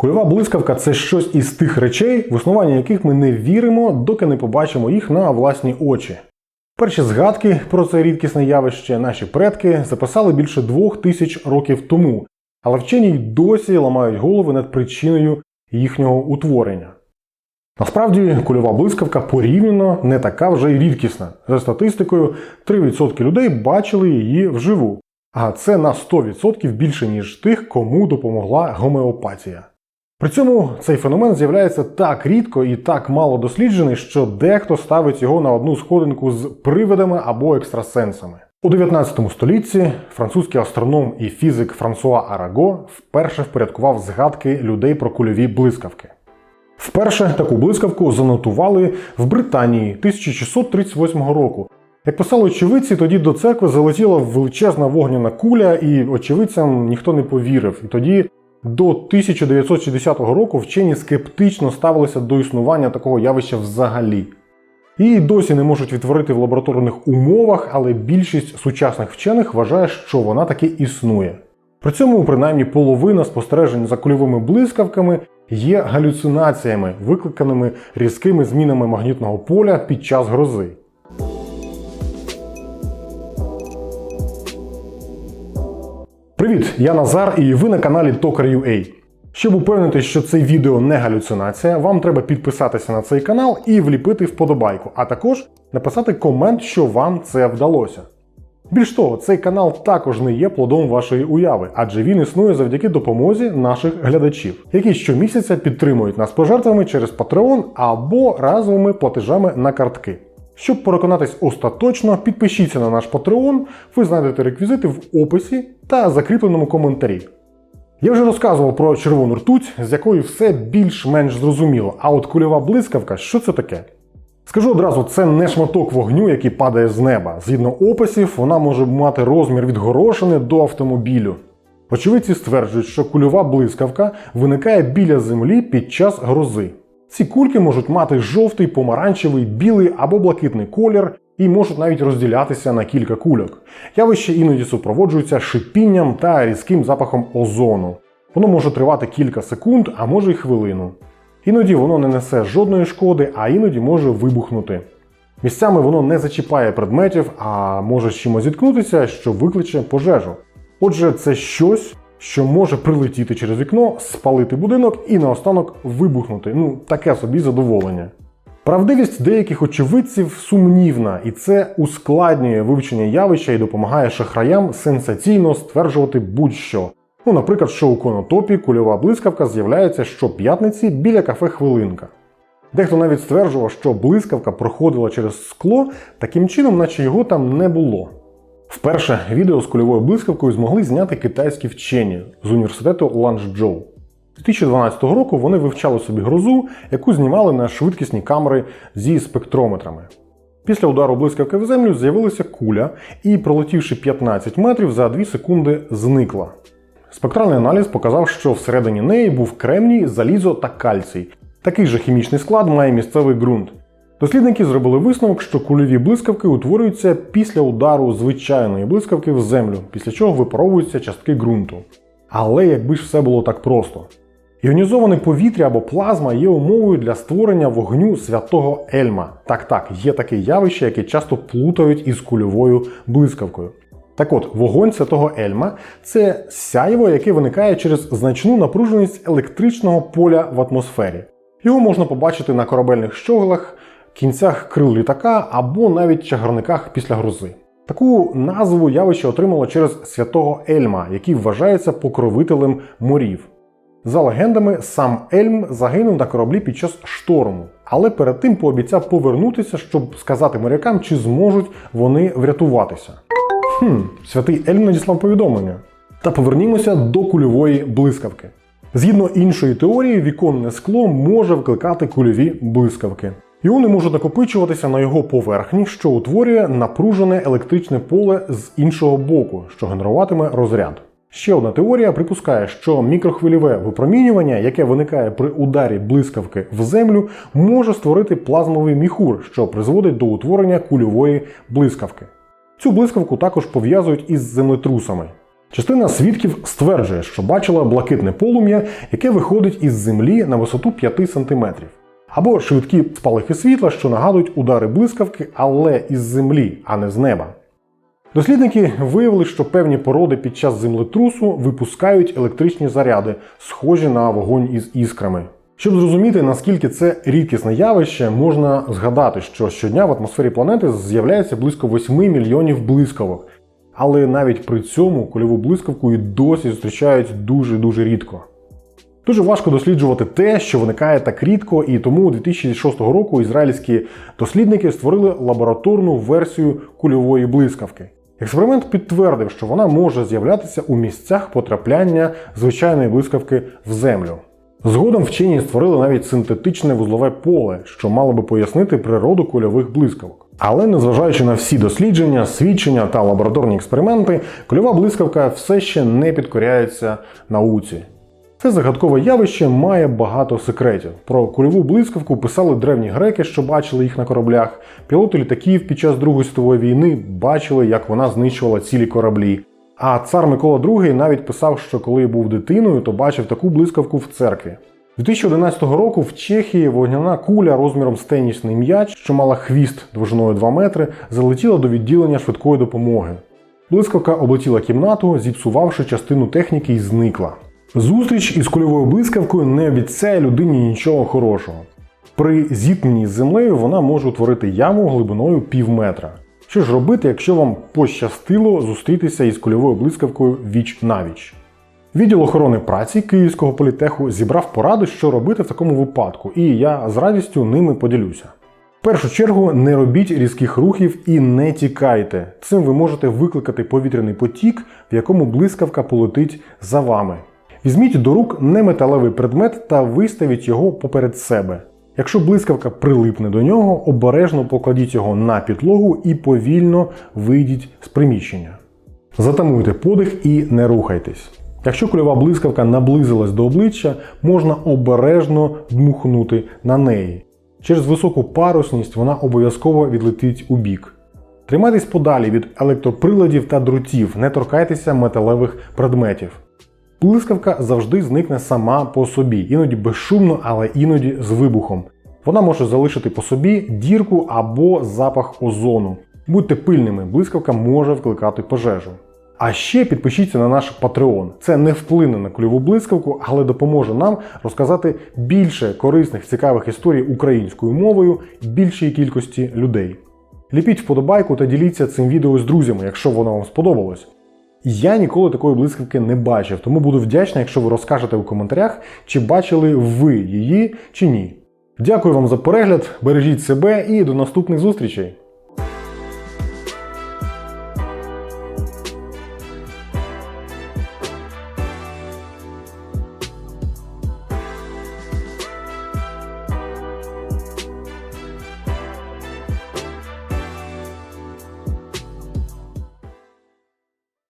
Кульова блискавка це щось із тих речей, в існування яких ми не віримо, доки не побачимо їх на власні очі. Перші згадки про це рідкісне явище наші предки записали більше двох тисяч років тому, але вчені й досі ламають голови над причиною їхнього утворення. Насправді, кульова блискавка порівняно не така вже й рідкісна. За статистикою, 3% людей бачили її вживу, а це на 100% більше, ніж тих, кому допомогла гомеопатія. При цьому цей феномен з'являється так рідко і так мало досліджений, що дехто ставить його на одну сходинку з привидами або екстрасенсами. У 19 столітті французький астроном і фізик Франсуа Араго вперше впорядкував згадки людей про кульові блискавки. Вперше таку блискавку занотували в Британії 1638 року. Як писали очевидці, тоді до церкви залетіла величезна вогняна куля, і очевидцям ніхто не повірив. І тоді до 1960 року вчені скептично ставилися до існування такого явища взагалі. І досі не можуть відтворити в лабораторних умовах, але більшість сучасних вчених вважає, що вона таки існує. При цьому принаймні половина спостережень за кульовими блискавками є галюцинаціями, викликаними різкими змінами магнітного поля під час грози. Привіт, я Назар і ви на каналі Tokar.ua. Щоб упевнитися, що це відео не галюцинація, вам треба підписатися на цей канал і вліпити вподобайку, а також написати комент, що вам це вдалося. Більш того, цей канал також не є плодом вашої уяви, адже він існує завдяки допомозі наших глядачів, які щомісяця підтримують нас пожертвами через Patreon або разовими платежами на картки. Щоб переконатись остаточно, підпишіться на наш Patreon, ви знайдете реквізити в описі та закріпленому коментарі. Я вже розказував про червону ртуть, з якою все більш-менш зрозуміло, а от кульова блискавка, що це таке? Скажу одразу, це не шматок вогню, який падає з неба. Згідно описів, вона може мати розмір від горошини до автомобілю. Очевидці стверджують, що кульова блискавка виникає біля землі під час грози. Ці кульки можуть мати жовтий, помаранчевий, білий або блакитний колір і можуть навіть розділятися на кілька кульок. Явище іноді супроводжується шипінням та різким запахом озону. Воно може тривати кілька секунд, а може й хвилину. Іноді воно не несе жодної шкоди, а іноді може вибухнути. Місцями воно не зачіпає предметів, а може з чимось зіткнутися, що викличе пожежу. Отже, це щось, що може прилетіти через вікно, спалити будинок і наостанок вибухнути. Ну, таке собі задоволення. Правдивість деяких очевидців сумнівна, і це ускладнює вивчення явища і допомагає шахраям сенсаційно стверджувати будь-що. Ну, наприклад, що у конотопі кульова блискавка з'являється щоп'ятниці біля кафе Хвилинка. Дехто навіть стверджував, що блискавка проходила через скло таким чином, наче його там не було. Вперше відео з кульовою блискавкою змогли зняти китайські вчені з університету Ланчжоу. З 2012 року вони вивчали собі грозу, яку знімали на швидкісні камери зі спектрометрами. Після удару блискавки в землю з'явилася куля і, пролетівши 15 метрів, за 2 секунди зникла. Спектральний аналіз показав, що всередині неї був кремній, залізо та кальцій. Такий же хімічний склад має місцевий ґрунт. Дослідники зробили висновок, що кульові блискавки утворюються після удару звичайної блискавки в землю, після чого випаровуються частки ґрунту. Але якби ж все було так просто. Іонізоване повітря або плазма є умовою для створення вогню святого Ельма. Так так, є таке явище, яке часто плутають із кульовою блискавкою. Так от, вогонь святого Ельма це сяйво, яке виникає через значну напруженість електричного поля в атмосфері. Його можна побачити на корабельних щоглах, кінцях крил літака або навіть чагарниках після грози. Таку назву явище отримало через святого Ельма, який вважається покровителем морів. За легендами, сам Ельм загинув на кораблі під час шторму, але перед тим пообіцяв повернутися, щоб сказати морякам, чи зможуть вони врятуватися. Хм, святий Ельм надіслав повідомлення. Та повернімося до кульової блискавки. Згідно іншої теорії, віконне скло може викликати кульові блискавки. Іони можуть накопичуватися на його поверхні, що утворює напружене електричне поле з іншого боку, що генеруватиме розряд. Ще одна теорія припускає, що мікрохвильове випромінювання, яке виникає при ударі блискавки в землю, може створити плазмовий міхур, що призводить до утворення кульової блискавки. Цю блискавку також пов'язують із землетрусами. Частина свідків стверджує, що бачила блакитне полум'я, яке виходить із землі на висоту 5 см. Або швидкі спалахи світла, що нагадують удари блискавки, але із землі, а не з неба. Дослідники виявили, що певні породи під час землетрусу випускають електричні заряди, схожі на вогонь із іскрами. Щоб зрозуміти, наскільки це рідкісне явище, можна згадати, що щодня в атмосфері планети з'являється близько 8 мільйонів блискавок. Але навіть при цьому кульову блискавку і досі зустрічають дуже-дуже рідко. Дуже важко досліджувати те, що виникає так рідко, і тому 2006 року ізраїльські дослідники створили лабораторну версію кульової блискавки. Експеримент підтвердив, що вона може з'являтися у місцях потрапляння звичайної блискавки в землю. Згодом вчені створили навіть синтетичне вузлове поле, що мало би пояснити природу кульових блискавок. Але незважаючи на всі дослідження, свідчення та лабораторні експерименти, кульова блискавка все ще не підкоряється науці. Це загадкове явище має багато секретів. Про кульову блискавку писали древні греки, що бачили їх на кораблях. Пілоти літаків під час Другої світової війни бачили, як вона знищувала цілі кораблі. А цар Микола II навіть писав, що коли був дитиною, то бачив таку блискавку в церкві. 2011 року в Чехії вогняна куля розміром з тенісний м'яч, що мала хвіст довжиною 2 метри, залетіла до відділення швидкої допомоги. Блискавка облетіла кімнату, зіпсувавши частину техніки і зникла. Зустріч із кульовою блискавкою не обіцяє людині нічого хорошого. При зіткненні з землею вона може утворити яму глибиною пів метра. Що ж робити, якщо вам пощастило зустрітися із кульовою блискавкою віч навіч? Відділ охорони праці Київського політеху зібрав поради, що робити в такому випадку, і я з радістю ними поділюся. В першу чергу не робіть різких рухів і не тікайте. Цим ви можете викликати повітряний потік, в якому блискавка полетить за вами. Візьміть до рук неметалевий предмет та виставіть його поперед себе. Якщо блискавка прилипне до нього, обережно покладіть його на підлогу і повільно вийдіть з приміщення. Затамуйте подих і не рухайтесь. Якщо кульова блискавка наблизилась до обличчя, можна обережно дмухнути на неї. Через високу парусність вона обов'язково відлетить у бік. Тримайтесь подалі від електроприладів та дротів, не торкайтеся металевих предметів. Блискавка завжди зникне сама по собі, іноді безшумно, але іноді з вибухом. Вона може залишити по собі дірку або запах озону. Будьте пильними, блискавка може вкликати пожежу. А ще підпишіться на наш Patreon. Це не вплине на кульову блискавку, але допоможе нам розказати більше корисних цікавих історій українською мовою більшій кількості людей. Ліпіть вподобайку та діліться цим відео з друзями, якщо воно вам сподобалось. Я ніколи такої блискавки не бачив, тому буду вдячний, якщо ви розкажете у коментарях, чи бачили ви її чи ні. Дякую вам за перегляд, бережіть себе і до наступних зустрічей!